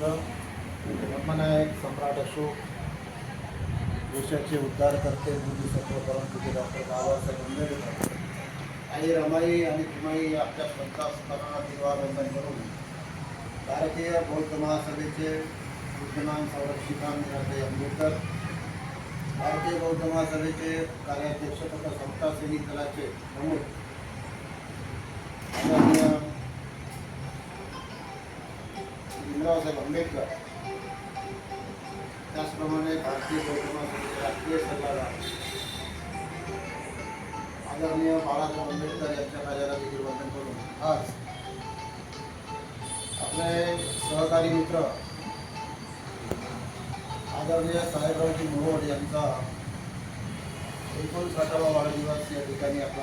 ब्रह्मनायक सम्राट अशोक देशाचे उद्धार करते बुद्धिसत्व परंतु डॉक्टर बाबासाहेब आंबेडकर. आणि रमाई आणि तुमाई आपल्या संतासपणा दिवाबंधन करून भारतीय बौद्ध महासभेचे विद्यमान संरक्षिका निराते आंबेडकर भारतीय बौद्ध महासभेचे कार्याध्यक्ष तथा समता दलाचे प्रमुख भीमरावसाहेब आंबेडकर. त्याचप्रमाणे भारतीय बौद्ध राष्ट्रीय सल्लागार. आदरणीय बाळासाहेब आंबेडकर यांच्या कार्याला देखील वंदन करून आज आपले सहकारी मित्र आदरणीय साहेबरावजी मोहोड यांचा एकोणसाठावा वाढदिवस या ठिकाणी आपला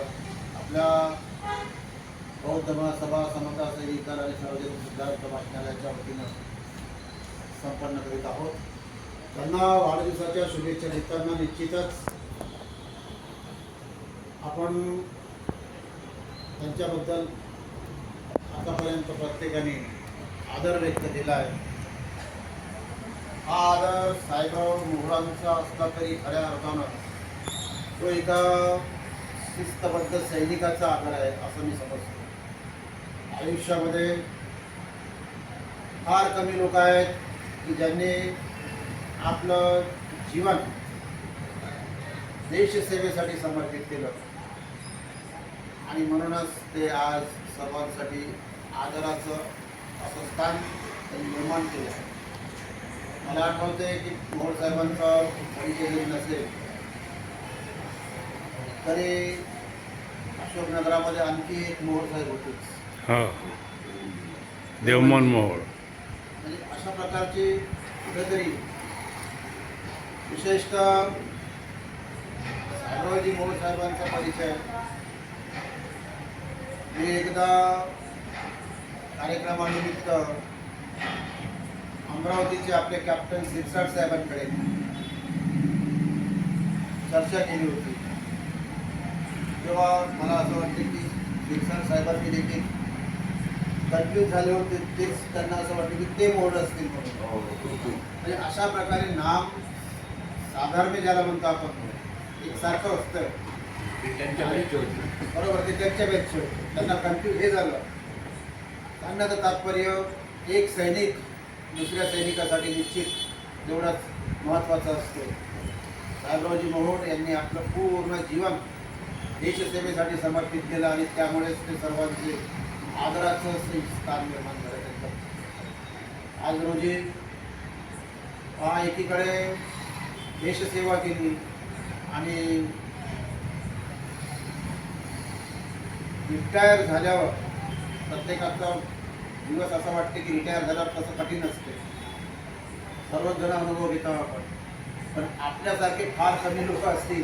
आपल्या बौद्ध महासभा समता सैनिकांना आणि सार्वजनिक सिद्धार्थ वाचनालयाच्या वतीनं संपन्न करीत आहोत. त्यांना वाढदिवसाच्या शुभेच्छा देताना निश्चितच आपण त्यांच्याबद्दल आतापर्यंत प्रत्येकाने आदर व्यक्त केला आहे. हा आदर साहेबराव मोहरांचा असला तरी खऱ्या अर्थानं तो एका शिस्तबद्ध सैनिकाचा आदर आहे असं मी समजतो. आयुष्यामध्ये फार कमी लोक आहेत की ज्यांनी आपलं जीवन देशसेवेसाठी समर्पित केलं. आणि म्हणूनच ते आज सर्वांसाठी आदराचं असं स्थान त्यांनी निर्माण केलं आहे. मला आठवते की मोहोळ साहेबांचा परिचय नसेल तरी अशोकनगरामध्ये आणखी एक मोहोळ साहेब होतेच हो. देवमन मोहोळ. म्हणजे अशा प्रकारची कुठेतरी विशेषतः साहेबरावजी मोहोळ साहेबांचा परिचय. मी एकदा कार्यक्रमानिमित्त अमरावतीचे आपले कॅप्टन सिरसाट साहेबांकडे चर्चा केली होती. तेव्हा मला असं वाटतं की सिरसाट साहेबांनी देखील कन्फ्यूज झाले होते तेच त्यांना असं वाटतं की ते मोड असतील म्हणून. म्हणजे अशा प्रकारे नाम साधारण ज्याला म्हणतो आपण एक सारखं असतं बरोबर ते त्यांच्या बेचचे होते. त्यांना कन्फ्यूज हे झालं. सांगण्याचं तात्पर्य एक सैनिक दुसऱ्या सैनिकासाठी निश्चित तेवढाच महत्त्वाचा असतो. साहेबरावजी मोहोड यांनी आपलं पूर्ण जीवन देशसेवेसाठी समर्पित केलं आणि त्यामुळेच ते सर्वांचे आदराचं स्थान निर्माण झालं त्यांचं. आज रोजी हा एकीकडे देशसेवा केली आणि रिटायर झाल्यावर प्रत्येकाचा दिवस असा वाटते की रिटायर झाल्यावर तसं कठीण असते. सर्वच जण अनुभव घेतो आपण. पण आपल्यासारखे फार कमी लोक असतील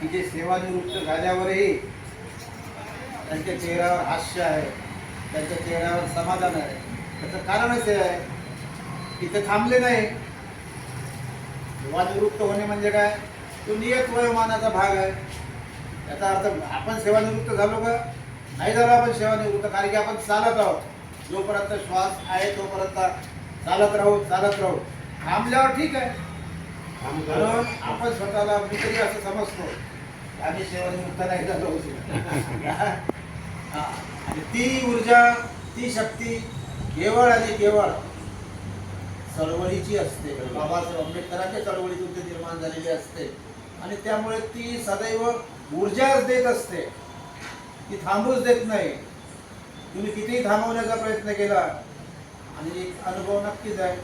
की जे सेवानिवृत्त झाल्यावरही त्यांच्या चेहऱ्यावर हास्य आहे त्यांच्या चेहऱ्यावर समाधान आहे. त्याचं कारण असे आहे की ते थांबले नाही. सेवानिवृत्त होणे म्हणजे काय? तो नियत वयोमानाचा भाग आहे. याचा अर्थ आपण सेवानिवृत्त झालो का? नाही झालो आपण सेवानिवृत्त कारण की आपण चालत आहोत. जोपर्यंत श्वास आहे तोपर्यंत चालत राहू चालत राहू. थांबल्यावर ठीक आहे. कारण आपण स्वतःला मी तरी असं समजतो. आम्ही सेवानिवृत्त नाही. झालो हा. आणि ती ऊर्जा ती शक्ती केवळ आणि केवळ चळवळीची असते. बाबासाहेब आंबेडकरांच्या चळवळीतून ते निर्माण झालेली असते. आणि त्यामुळे ती सदैव ऊर्जाच देत असते. ती थांबूच देत नाही. तुम्ही कितीही थांबवण्याचा प्रयत्न केला आणि एक अनुभव नक्कीच आहे.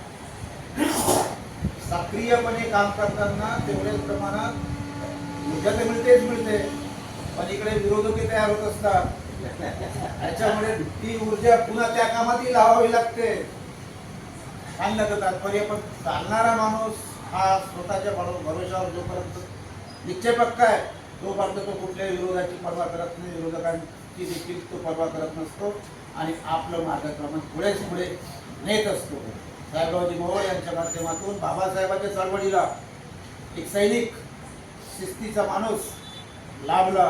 सक्रियपणे काम करताना तेवढ्याच प्रमाणात ऊर्जा तर मिळतेच मिळते. पण इकडे विरोधकही तयार होत असतात. त्याच्यामुळे ती ऊर्जा पुन्हा त्या कामातही लावावी लागते. सांगण्याचं येतात पण चालणारा माणूस हा स्वतःच्या भरोशावर जोपर्यंत निश्चय पक्का आहे तोपर्यंत तो कुठल्याही विरोधाची पर्वा करत नाही. विरोधकांची देखील तो पर्वा करत नसतो आणि आपलं मार्गक्रमण पुढेच पुढे नेत असतो. साहेबरावजी मोहोळ यांच्या माध्यमातून बाबासाहेबांच्या चळवळीला एक सैनिक शिस्तीचा माणूस लाभला.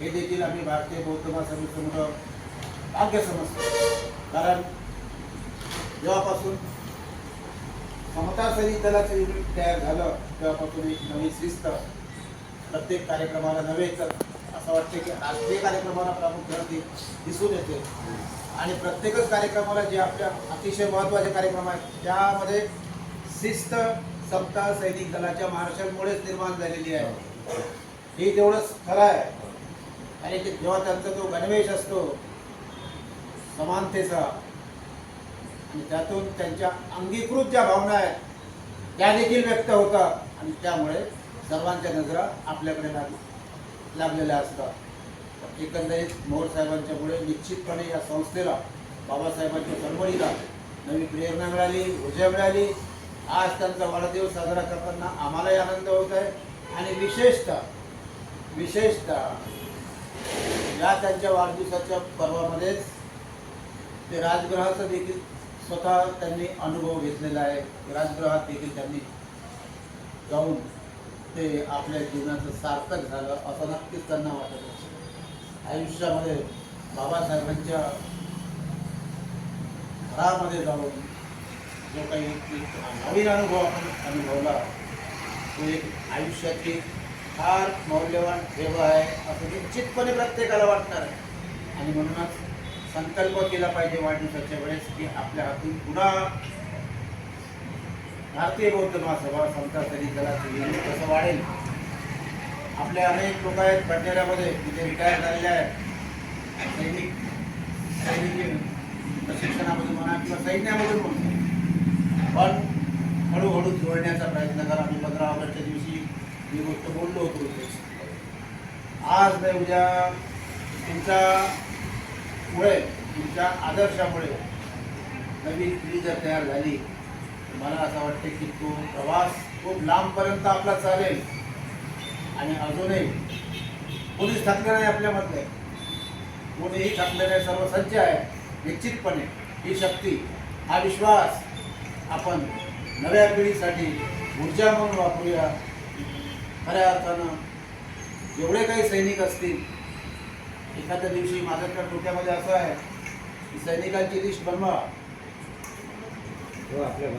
हे देखील आम्ही भारतीय बौद्ध महासभेसमोर भाग्य समजतो. कारण जेव्हापासून समता सैनिक दलाचं युनिट तयार झालं तेव्हापासून एक नवी शिस्त प्रत्येक कार्यक्रमाला नव्हे तर असं वाटतं की राष्ट्रीय कार्यक्रमाला प्रामुख्याने दिसून येते. आणि प्रत्येकच कार्यक्रमाला जे आपल्या अतिशय महत्त्वाचे कार्यक्रम आहेत त्यामध्ये शिस्त समता सैनिक दलाच्या महाराष्ट्रामुळेच निर्माण झालेली आहे. हे तेवढंच खरं आहे. आणि ते जेव्हा त्यांचा तो गणवेश असतो समानतेचा आणि त्यातून त्यांच्या अंगीकृत ज्या भावना आहेत त्या देखील व्यक्त होतात. आणि त्यामुळे सर्वांच्या नजरा आपल्याकडे लाग लागलेल्या असतात. एकंदरीत मोहोळ साहेबांच्यामुळे निश्चितपणे या संस्थेला बाबासाहेबांच्या चळवळीला नवी प्रेरणा मिळाली ऊर्जा मिळाली. आज त्यांचा वाढदिवस साजरा करताना आम्हालाही आनंद होत आहे. आणि विशेषतः विशेषतः या त्यांच्या वाढदिवसाच्या पर्वामध्येच ते राजगृहाचं देखील स्वतः त्यांनी अनुभव घेतलेला आहे. राजगृहात देखील त्यांनी जाऊन ते आपल्या जीवनाचं सार्थक झालं असं नक्कीच त्यांना वाटत असतं आयुष्यामध्ये बाबासाहेबांच्या घरामध्ये जाऊन जो काही नवीन अनुभव आपण अनुभवला तो एक आयुष्याची फार मौल्यवान ठेव आहे असं निश्चितपणे प्रत्येकाला वाटणार आहे. आणि म्हणूनच संकल्प केला पाहिजे वाढदिवसाच्या वेळेस की आपल्या हातून पुन्हा भारतीय बौद्ध महासभा समता तरी दलाचं कसं वाढेल? आपले अनेक लोक आहेत भंडाऱ्यामध्ये तिथे रिटायर झालेले आहेत. सैनिक सैनिक प्रशिक्षणामधून म्हणा किंवा सैन्यामधून म्हणतो पण हळूहळू जोडण्याचा प्रयत्न करा. मी पंधरा ऑगस्टच्या दिवशी ही गोष्ट बोललो होतो आज नाही उद्या तुमच्या मुळे तुमच्या आदर्शामुळे नवीन पिढी जर तयार झाली मला असं वाटतं की तो प्रवास खूप लांबपर्यंत आपला चालेल. आणि अजूनही पोलीस थकले नाही आपल्यामधले कोणीही थकले नाही सर्व सज्ज आहे निश्चितपणे ही शक्ती हा विश्वास आपण नव्या पिढीसाठी ऊर्जा म्हणून वापरूया. खऱ्या अर्थानं जेवढे काही सैनिक असतील एखाद्या दिवशी माझ्या तर डोक्यामध्ये असं आहे की सैनिकांची लिस्ट बनवा. हो आपल्या